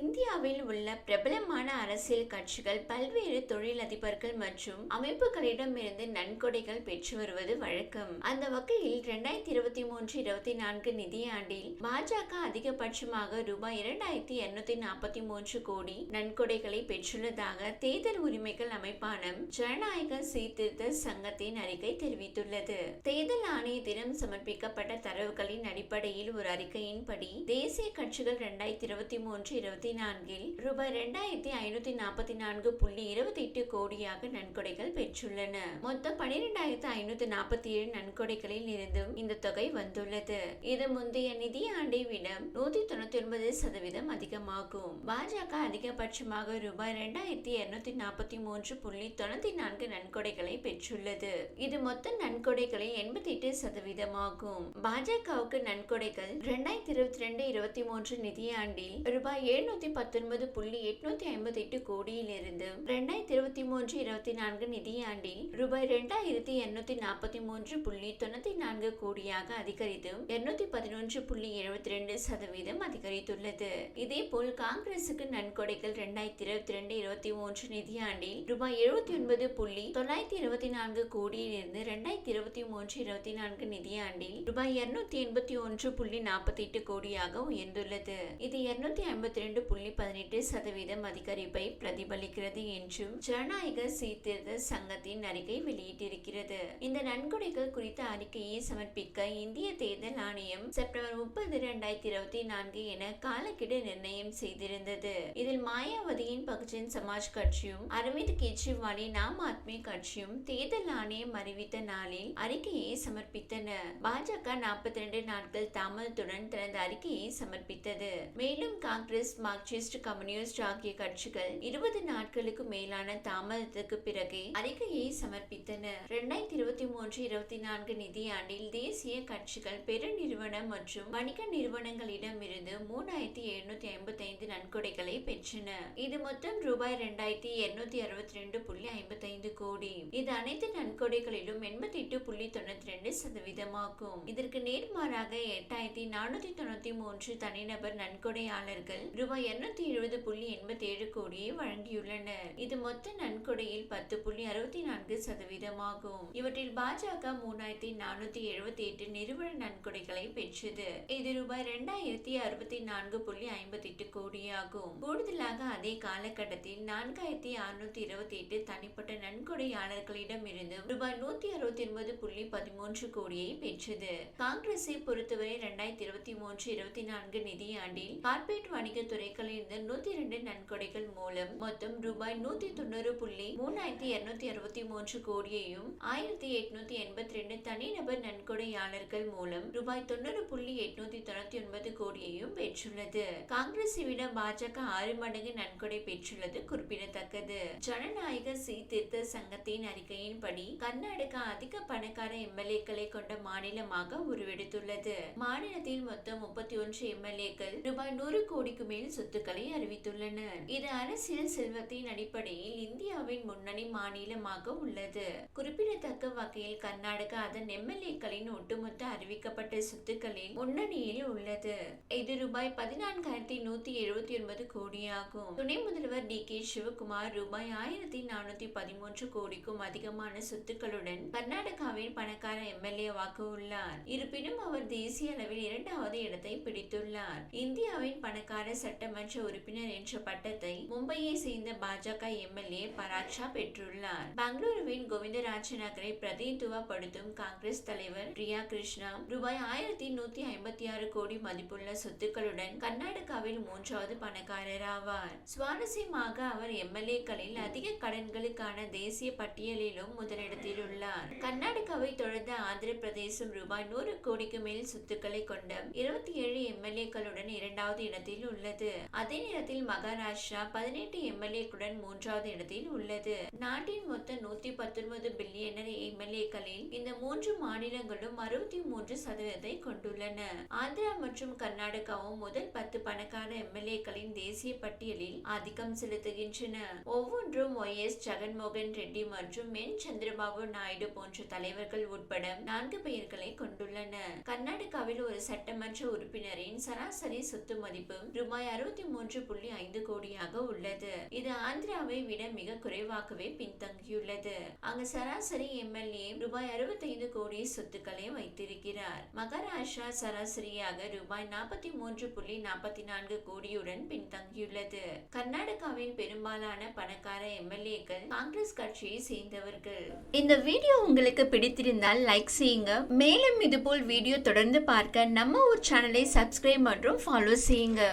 இந்தியாவில் உள்ள பிரபலமான அரசியல் கட்சிகள் பல்வேறு தொழிலதிபர்கள் மற்றும் அமைப்புகளிடமிருந்து நன்கொடைகள் பெற்று வருவது வழக்கம். அந்த வகையில் இரண்டாயிரத்தி இருபத்தி மூன்று இருபத்தி நான்கு நிதியாண்டில் பாஜக அதிகபட்சமாக ரூபாய் இரண்டாயிரத்தி இருநூத்தி நாற்பத்தி மூன்று கோடி நன்கொடைகளை பெற்றுள்ளதாக தேர்தல் உரிமைகள் அமைப்பான ஜனநாயக சீர்திருத்த சங்கத்தின் அறிக்கை தெரிவித்துள்ளது. தேர்தல் ஆணையத்திடம் சமர்ப்பிக்கப்பட்ட தரவுகளின் அடிப்படையில் ஒரு அறிக்கையின்படி தேசிய கட்சிகள் இரண்டாயிரத்தி இருபத்தி மூன்று இருபத்தி நான்கில் ரூபாய் இரண்டாயிரத்தி ஐநூத்தி நாற்பத்தி நான்கு புள்ளி இருபத்தி எட்டு கோடியாக நன்கொடைகள் பெற்றுள்ளன. மொத்தம் பனிரெண்டாயிரத்தி ஐநூத்தி நாற்பத்தி ஏழு நன்கொடைகளில் இருந்தும் இந்த தொகை வந்துள்ளது. இது முந்தைய நிதியாண்டை விட நூத்தி தொண்ணூத்தி ஒன்பது சதவீதம் அதிகமாகும். பாஜக அதிகபட்சமாக ரூபாய் இரண்டாயிரத்தி இருநூத்தி நாற்பத்தி மூன்று புள்ளி தொண்ணூத்தி நான்கு நன்கொடைகளை பெற்றுள்ளது. இது மொத்த நன்கொடைகளில் எண்பத்தி எட்டு சதவீதமாகும். பாஜகவுக்கு நன்கொடைகள் இரண்டாயிரத்தி இருபத்தி ரெண்டு இருபத்தி மூன்று நிதியாண்டில் ரூபாய் எழுநூத்தி பத்தொன்பது புள்ளி எட்நூத்தி ஐம்பத்தி எட்டு கோடியிலிருந்து இரண்டாயிரத்தி இருபத்தி மூன்று இருபத்தி நான்கு நிதியாண்டில் ரூபாய் இரண்டாயிரத்தி எண்ணூத்தி நாற்பத்தி மூன்று புள்ளி தொண்ணூத்தி நான்கு கோடியாக அதிகரித்து இருநூத்தி பதினொன்று புள்ளி எழுபத்தி ரெண்டு சதவீதம் அதிகரித்துள்ளது. இதேபோல் காங்கிரசுக்கு நன்கொடைகள் இரண்டாயிரத்தி இருபத்தி ரெண்டு இருபத்தி மூன்று நிதியாண்டில் ரூபாய் எழுபத்தி ஒன்பது புள்ளி தொள்ளாயிரத்தி இருபத்தி நான்கு கோடியிலிருந்து இரண்டாயிரத்தி இருபத்தி மூன்று இருபத்தி நான்கு நிதியாண்டில் ரூபாய் இருநூத்தி எண்பத்தி ஒன்று புள்ளி நாற்பத்தி எட்டு கோடியாக உயர்ந்துள்ளது. இது இருநூத்தி ஐம்பத்தி ரெண்டு புள்ளி பதினெட்டு சதவீதம் அதிகரிப்பை பிரதிபலிக்கிறது என்றும் ஜனநாயக சீர்திருத்த சங்கத்தின் அறிக்கை வெளியிட்டிருக்கிறது. இந்த நன்கொடைகள் குறித்த அறிக்கையை சமர்ப்பிக்க இந்திய தேர்தல் ஆணையம் செப்டம்பர் முப்பது இரண்டாயிரத்தி இருபத்தி நான்கு என காலக்கெடு நிர்ணயம் செய்திருந்தது. இதில் மாயாவதியின் பகுஜன் சமாஜ் கட்சியும் அரவிந்த் கெஜ்ரிவாலின் ஆம் ஆத்மி கட்சியும் தேர்தல் ஆணையம் அறிவித்த நாளில் அறிக்கையை சமர்ப்பித்தன. பாஜக நாற்பத்தி ரெண்டு நாட்கள் தாமதத்துடன் தனது அறிக்கையை சமர்ப்பித்தது. மேலும் காங்கிரஸ் மார்க்சிஸ்ட் கம்யூனிஸ்ட் ஆகிய கட்சிகள் இருபது நாட்களுக்கு மேலான தாமதத்துக்கு பிறகே அறிக்கையை சமர்ப்பித்தன. இரண்டாயிரத்தி இருபத்தி மூன்று இருபத்தி நான்கு நிதியாண்டில் தேசிய கட்சிகள் பெருநிறுவனம் மற்றும் வணிக நிறுவனங்களிடமிருந்து மூணாயிரத்தி எழுநூத்தி ஐம்பத்தி ஐந்து நன்கொடைகளை பெற்றன. இது மொத்தம் ரூபாய் இரண்டாயிரத்தி இருநூத்தி அறுபத்தி ரெண்டு புள்ளி ஐம்பத்தி ஐந்து கோடி. இது அனைத்து நன்கொடைகளிலும் எண்பத்தி எட்டு புள்ளி தொண்ணூத்தி ரெண்டு சதவீதமாகும். இதற்கு நேர்மாறாக எட்டாயிரத்தி நானூத்தி தொண்ணூத்தி மூன்று தனிநபர் நன்கொடையாளர்கள் ரூபாய் இருநூத்தி எழுபது புள்ளி எண்பத்தி ஏழு கோடியை வழங்கியுள்ளனர். இது மொத்த நன்கொடையில் பத்து புள்ளி அறுபத்தி நான்கு சதவீதமாகும். இவற்றில் பாஜக மூணாயிரத்தி நானூத்தி எழுபத்தி எட்டு நிறுவன நன்கொடைகளை பெற்றது. இது ரூபாய் இரண்டாயிரத்தி அறுபத்தி நான்கு புள்ளி ஐம்பத்தி எட்டு கோடியாகும் கூடுதலாக அதே காலகட்டத்தில் நான்காயிரத்தி அறுநூத்தி இருபத்தி எட்டு தனிப்பட்ட நன்கொடையாளர்களிடம் இருந்து ரூபாய் நூத்தி அறுபத்தி ஒன்பது புள்ளி பதிமூன்று கோடியை பெற்றது. காங்கிரஸை பொறுத்தவரை இரண்டாயிரத்தி இருபத்தி மூன்று இருபத்தி நான்கு நிதியாண்டில் கார்ப்பரேட் வணிக துறைகளிலிருந்து நூத்தி இரண்டு நன்கொடைகள் மூலம் மொத்தம் ரூபாய் நூத்தி தொண்ணூறு புள்ளி மூணாயிரத்தி இருநூத்தி அறுபத்தி மூன்று கோடியையும் ஆயிரத்தி எட்நூத்தி எண்பத்தி ரெண்டு தனிநபர் நன்கொடையாளர்கள் மூலம் ரூபாய் தொண்ணூறு புள்ளி எட்நூத்தி தொண்ணூத்தி ஒன்பது கோடியையும் பெற்றுள்ளது. காங்கிரஸை விட பாஜக ஆறு மடங்கு நன்கொடை பெற்றுள்ளது குறிப்பிடத்தக்கது. ஜனநாயக சீர்திருத்த சங்கத்தின் அறிக்கையின்படி கர்நாடகா அதிக பணக்கார எம்எல்ஏக்களை கொண்ட மாநிலமாக உருவெடுத்துள்ளது. மாநிலத்தில் மொத்தம் முப்பத்தி ஒன்று எம்எல்ஏக்கள் ரூபாய் நூறு கோடிக்கு மேல் சொத்துக்களை அறிவித்துள்ளனர். இது அரசியல் செல்வத்தின் அடிப்படையில் இந்தியாவின் முன்னணி மாநிலமாக உள்ளது. குறிப்பிடத்தக்க வகையில் கர்நாடகா அதன் எம்எல்ஏக்களின் ஒட்டுமொத்த அறிவிக்கப்பட்ட சொத்துக்களின் முன்னணியில் உள்ளது. இது ரூபாய் பதினான்காயிரத்தி நூத்தி எழுபத்தி எண்பது கோடியாகும். துணை முதல்வர் டி. கே. சிவகுமார் ரூபாய் ஆயிரத்தி நானூத்தி பதிமூன்று கோடிக்கும் அதிகமான சொத்துக்களுடன் கர்நாடகாவின் பணக்கார எம்எல்ஏவாக உள்ளார் இருப்பினும் அவர் தேசிய அளவில் இரண்டாவது இடத்தை பிடித்துள்ளார். இந்தியாவின் பணக்கார சட்டமன்ற உறுப்பினர் என்ற பட்டத்தை மும்பையை சேர்ந்த பாஜக எம்எல்ஏ பராக்ஷா பெற்றுள்ளார். பெங்களூருவின் கோவிந்தராஜ நகரை பிரதிநிதித்துவப்படுத்தும் காங்கிரஸ் தலைவர் பிரியா கிருஷ்ணா ரூபாய் ஆயிரத்தி நூத்தி ஐம்பத்தி ஆறு கோடி மதிப்புள்ள சொத்துக்களுடன் கர்நாடகாவில் மூன்றாவது பணக்காரர் ஆவார் சுவாரஸ்யமாக அவர் எம்எல்ஏக்களில் அதிக கடன்களுக்கான தேசிய பட்டியலிலும் முதலிடத்தில் உள்ளார் கர்நாடகாவை தொடர்ந்து ஆந்திர பிரதேசம் ரூபாய் நூறு கோடிக்கு மேல் சொத்துக்களை கொண்ட இருபத்தி ஏழு எம்எல்ஏக்களுடன் இரண்டாவது இடத்தில் உள்ளது. அதே நேரத்தில் மகாராஷ்டிரா பதினெட்டு எம்எல்ஏக்களுடன் மூன்றாவது இடத்தில் உள்ளது. நாட்டின் மொத்த நூத்தி பத்தொன்பது பில்லியனர் எம்எல்ஏக்களில் இந்த மூன்று மாநிலங்களும் அறுபத்தி மூன்று சதவீதத்தை கொண்டுள்ளன. ஆந்திரா மற்றும் கர்நாடகாவும் முதல் பத்து பணக்கார எம்எல்ஏக்கள் எம்எல்ஏக்களின் தேசிய பட்டியலில் ஆதிக்கம் செலுத்துகின்றன. ஒவ்வொன்றும் ஒய் எஸ் ஜெகன்மோகன் ரெட்டி மற்றும் என் சந்திரபாபு நாயுடு போன்ற தலைவர்கள் உட்பட நான்கு பெயர்களை கொண்டுள்ளன கர்நாடகாவில் ஒரு சட்டமன்ற உறுப்பினரின் சராசரி சொத்து மதிப்பு ரூபாய் அறுபத்தி மூன்று புள்ளி ஐந்து கோடியாக உள்ளது. இது ஆந்திராவை விட மிக குறைவாகவே பின்தங்கியுள்ளது. அங்கு சராசரி எம்எல்ஏ ரூபாய் அறுபத்தைந்து கோடி சொத்துக்களை வைத்திருக்கிறார். மகாராஷ்டிரா சராசரியாக ரூபாய் நாற்பத்தி மூன்று புள்ளி நாற்பத்தி நான்கு கோடியுடன் பின்தங்கியுள்ளது கர்நாடகாவின் பெரும்பாலான பணக்கார எம்எல்ஏக்கள் காங்கிரஸ் கட்சியை சேர்ந்தவர்கள். இந்த வீடியோ உங்களுக்கு பிடித்திருந்தால் லைக் செய்யுங்க. மேலும் இதுபோல் வீடியோ தொடர்ந்து பார்க்க நம்ம ஒரு சேனலை சப்ஸ்கிரைப் மற்றும் ஃபாலோ செய்யுங்க.